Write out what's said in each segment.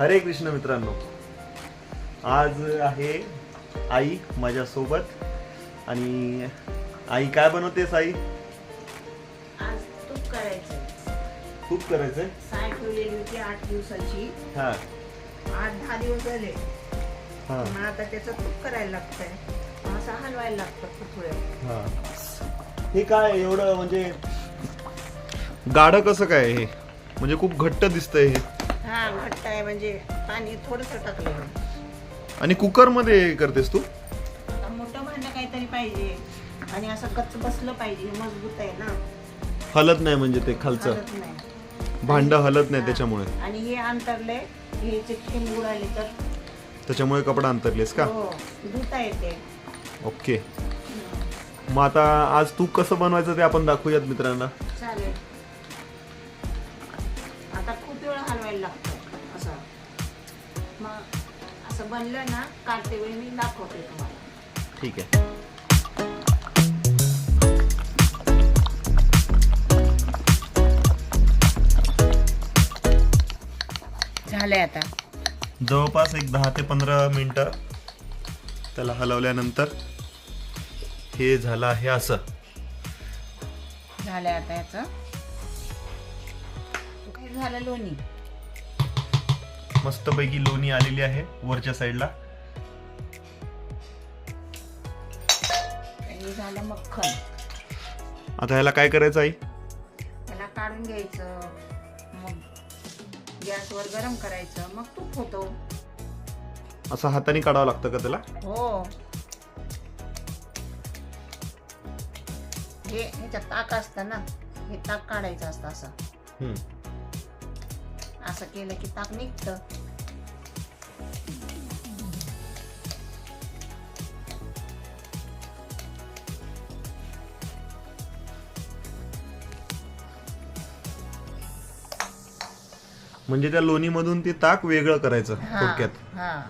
हरे कृष्ण मित्रांनो आज आहे आई माझ्यासोबत. आणि आई काय बनवतेस आई? आज तूप करायचं खूप करायचंय? साय ठेवलेली होती आठ दिवसाची. हा. आठ दहा दिवस झाले. हा. मग आता त्याचं तूप करायला लागतंय. असं हलवायला लागतं खूप वेळ हा. हे काय एवढं म्हणजे गाढ कसं काय हे? म्हणजे खूप घट्ट दिसतंय हे. हा घट्ट आहे म्हणजे पाणी थोडस टाकलं. आणि कुकरमध्ये करतेस तू? आता मोठं भांडं काहीतरी पाहिजे. आणि असं कच्च बसलं पाहिजे मजबूत आहे ना. हलत नाही म्हणजे ते खालचं? हलत नाही. भांड हलत नाही. त्याच्यामुळे? आणि हे अंतरले हे तर त्याच्यामुळे कपडा अंतरलेस का? हो धुता येते. ओके. मग आता आज तू कसं बनवायचं ते आपण दाखवूयात मित्रांना. चालेल. हलवायला लागतं असं. मग असं बनलं ना काढते वेळी मी दाखवते तुम्हाला. ठीक आहे. झालंय आता. जवळपास एक दहा ते पंधरा मिनटं त्याला हलवल्यानंतर हे झालं आहे असं. झालंय आता याचं. झालं लोणी? मस्तपैकी लोणी आलेली आहे वरच्या साईडला. झालं मक्खन. आता ह्याला काय करायचं आई? त्याला काढून घ्यायचं. मग गॅसवर गरम करायचं. मग तूप होतो. असं हाताने काढावं लागतं का त्याला? हो. हे ह्याच्यात ताक असतं ना. हे ताक काढायचं असतं असं. असं केलं की ताक निघतं. म्हणजे त्या लोणीमधून ते ताक वेगळं करायचं हा थोडक्यात. हा.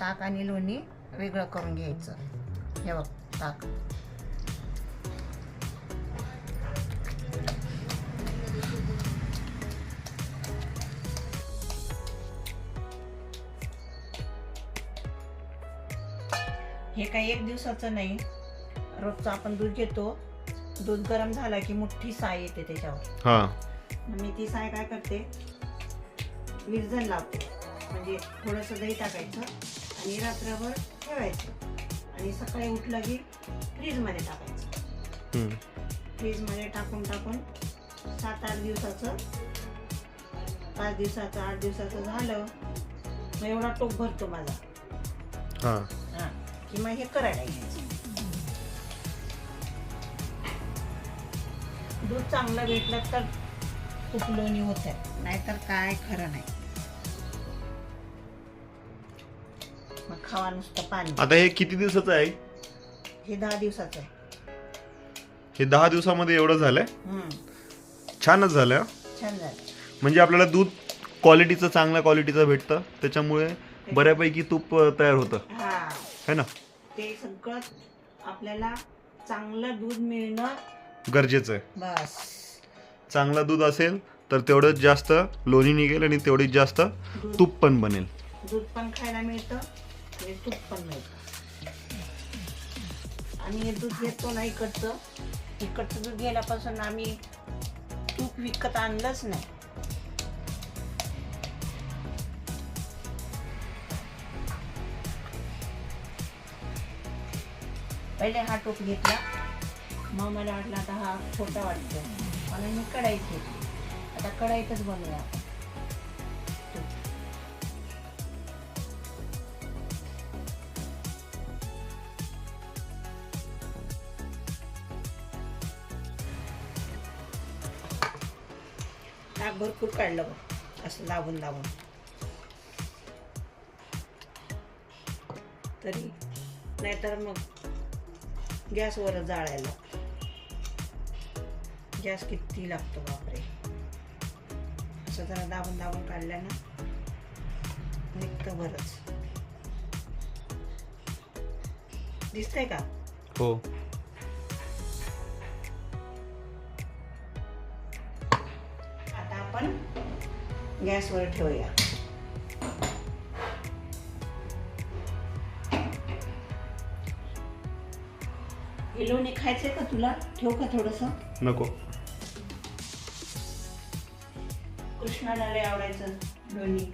ताक आणि लोणी वेगळं करून घ्यायचं. हे बघ ताक. हे काही एक दिवसाचं नाही. रोजचं आपण दूध घेतो. दूध गरम झाला की मोठी साय येते त्याच्यावर. हा. मग मी ती साय काय करते? विरजण लावते. म्हणजे थोडंसं दही टाकायचं आणि रात्रभर ठेवायचं. आणि सकाळी उठलं की फ्रीजमध्ये टाकायचं. हम्म. फ्रीजमध्ये टाकून टाकून सात आठ दिवसाचं पाच दिवसाचं आठ दिवसाचं झालं. मग एवढा टोप भरतो माझा. की मग हे करायला घ्यायचं. दूध चांगलं भेटलं तर खूप लोणी होत आहे नाहीतर काय खरं नाही. मग खावा नुसतं पाणी. आता हे किती दिवसाचं आहे? हे दहा दिवसाचं आहे. हे दहा दिवसामध्ये एवढं झालंय? हम्म, छानच झालंय हा. छान झालं. म्हणजे आपल्याला दूध क्वालिटीचं चांगल्या क्वालिटीचं भेटतं. त्याच्यामुळे बऱ्यापैकी तूप अं, तयार होतं. हा ना? ते सगळं आपल्याला चांगलं दूध मिळणं गरजेचं आहे. बस. चांगलं दूध असेल तर तेवढंच जास्त लोणी निघेल आणि तेवढीच जास्त दूध. तूप पण बनेल. दूध पण खायला मिळतं आणि तूप पण मिळतं. आम्ही हे दूध घेतो ना इकडचं. इकडचं दूध गेल्यापासून आम्ही तूप विकत आणलंच नाही. पहिले हा टोप घेतला. मग मला वाटलं आता हा छोटा वाटतो. मला मी कढाईत घेतली आता कढाईतच बनवूया आपण. ताक भरपूर काढलं बघ. असं लावून लावून. तरी. नाहीतर मग गॅसवर जाळायला. गॅस किती लागतो बापरे. असं जरा दाबून दाबून काढलं ना निघतं बरंच. दिसतंय का? हो. आता आपण गॅसवर ठेवूया. लोणी खायचंय का तुला? ठेवू का थोडस? नको. कृष्णाला लय आवडायचं लोणी.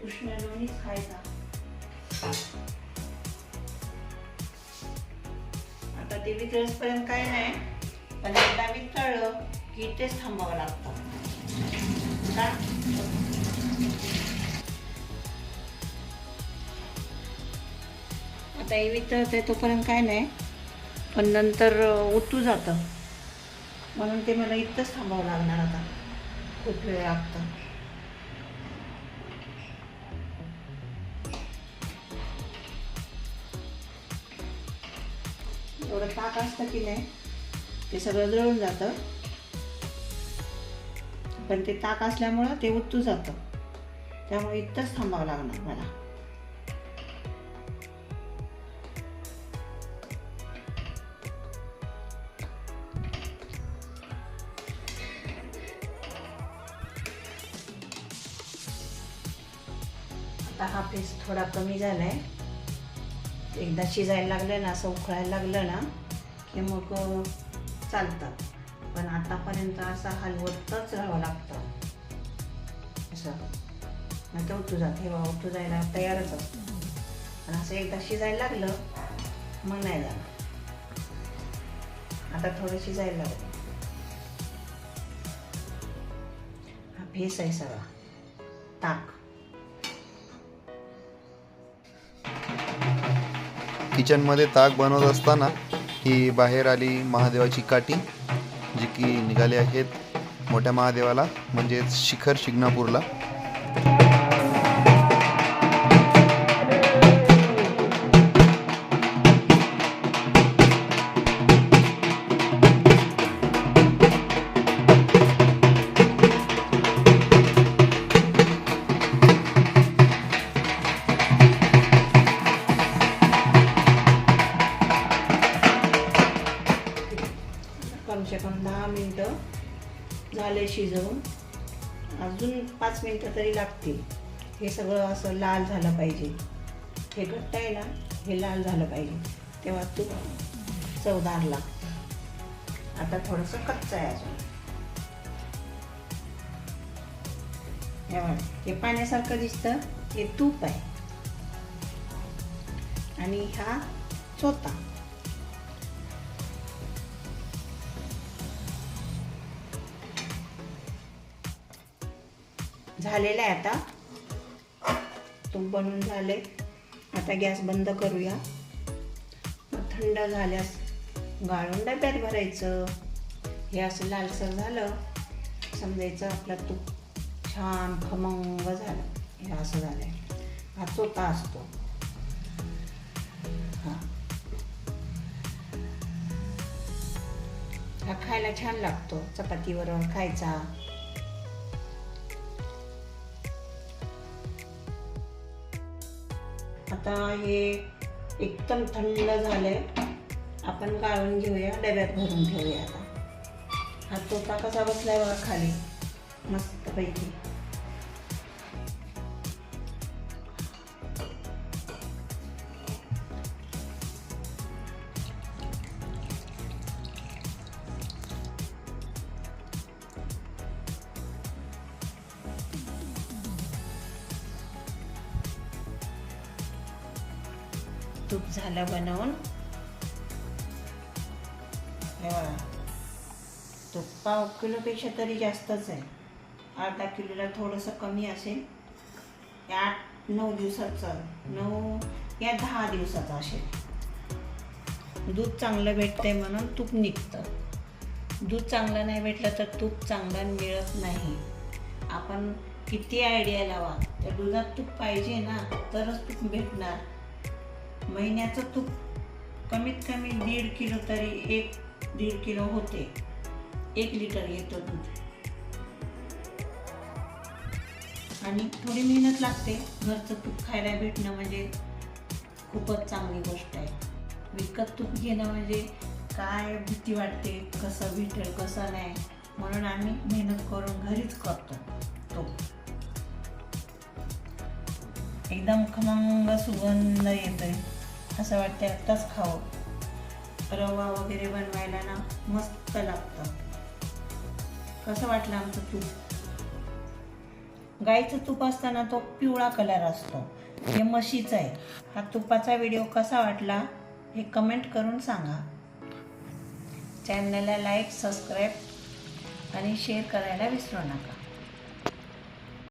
कृष्ण लोणीच खायचा. आता ते वितळसपर्यंत काय नाही पण एकदा वितळलं की तेच थांबावं लागतं. का आता हे वितळते तोपर्यंत काय नाही. पण नंतर उतू जातं. म्हणून ते मला इथंच थांबावं लागणार आता. खूप वेळ लागतं. एवढं ताक असतं की नाही ते सगळं जळून जातं. पण ते ताक असल्यामुळं ते उतू जातं. त्यामुळे इथंच थांबावं लागणार मला. आता हा पीस थोडा कमी झाला आहे एकदा शिजायला लागलं ना असं उकळायला लागलं ना की मग चालतात. पण आतापर्यंत असं हलवतच राहावं लागतं. असं. नाही तर उतू जात. हे बघा उतू जायला तयारच असतं. पण असं एकदा शिजायला लागलं मग नाही झालं आता थोडं शिजायला लागलं. हा फेस आहे सगळा. ताक. किचनमध्ये ताक बनवत असताना ही बाहेर आली महादेवाची काठी जी की निघाली आहेत मोठ्या महादेवाला म्हणजेच शिखर शिंगणापूरला झाले शिजवून अजून पाच मिनटं तरी लागतील. हे सगळं असं लाल झालं पाहिजे. हे घट्ट आहे ना हे लाल झालं पाहिजे. तेव्हा तूप चवदार लागतं आता थोडंसं कच्चं आहे अजून. हे हे पाण्यासारखं दिसतं हे तूप आहे. आणि हा चोता झालेलं आहे आता. तूप बनून झाले आता गॅस बंद करूया. मग थंड झाल्यास गाळून डब्यात भरायचं. हे असं लालसर झालं समजायचं आपलं तूप छान खमंग झालं. हे असं झालं हा चोथा असतो हा. हा खायला छान लागतो. चपातीबरोबर खायचा. आता हे एकदम थंड झालं आहे आपण गाळून घेऊया डब्यात भरून ठेवूया आता. हा तोपा कसा बसलाय बघा खाली. मस्तपैकी. तूप झालं बनवून. तूप पाव किलोपेक्षा तरी जास्तच आहे. अर्धा किलोला थोडंसं कमी असेल. या आठ नऊ दिवसाचं नऊ या दहा दिवसाचं असेल. दूध चांगलं भेटतंय म्हणून तूप निघतं. दूध चांगलं नाही भेटलं तर तूप चांगलं मिळत नाही. आपण किती आयडिया लावा. त्या दुधात तूप पाहिजे ना तरच तूप भेटणार. महिन्याचं तूप कमीत कमी दीड किलो तरी एक दीड किलो होते. एक लिटर येतो दूध. आणि थोडी मेहनत लागते घरचं तूप खायला भेटणं म्हणजे खूपच चांगली गोष्ट आहे. विकत तूप घेणं म्हणजे काय भीती वाटते कसं भेटेल कसं नाही म्हणून आम्ही मेहनत करून घरीच करतो तो एकदम खमंग सुगंध येतोय. असं वाटते आत्ताच खावं रवा वगैरे बनवायला ना मस्त लागतं. कसं वाटलं आमचं तूप? गाईचं तूप असताना तो पिवळा कलर असतो. हे म्हशीचं आहे. हा तुपाचा व्हिडिओ कसा वाटला हे कमेंट करून सांगा. चॅनलला लाईक सबस्क्राईब आणि शेअर करायला विसरू नका.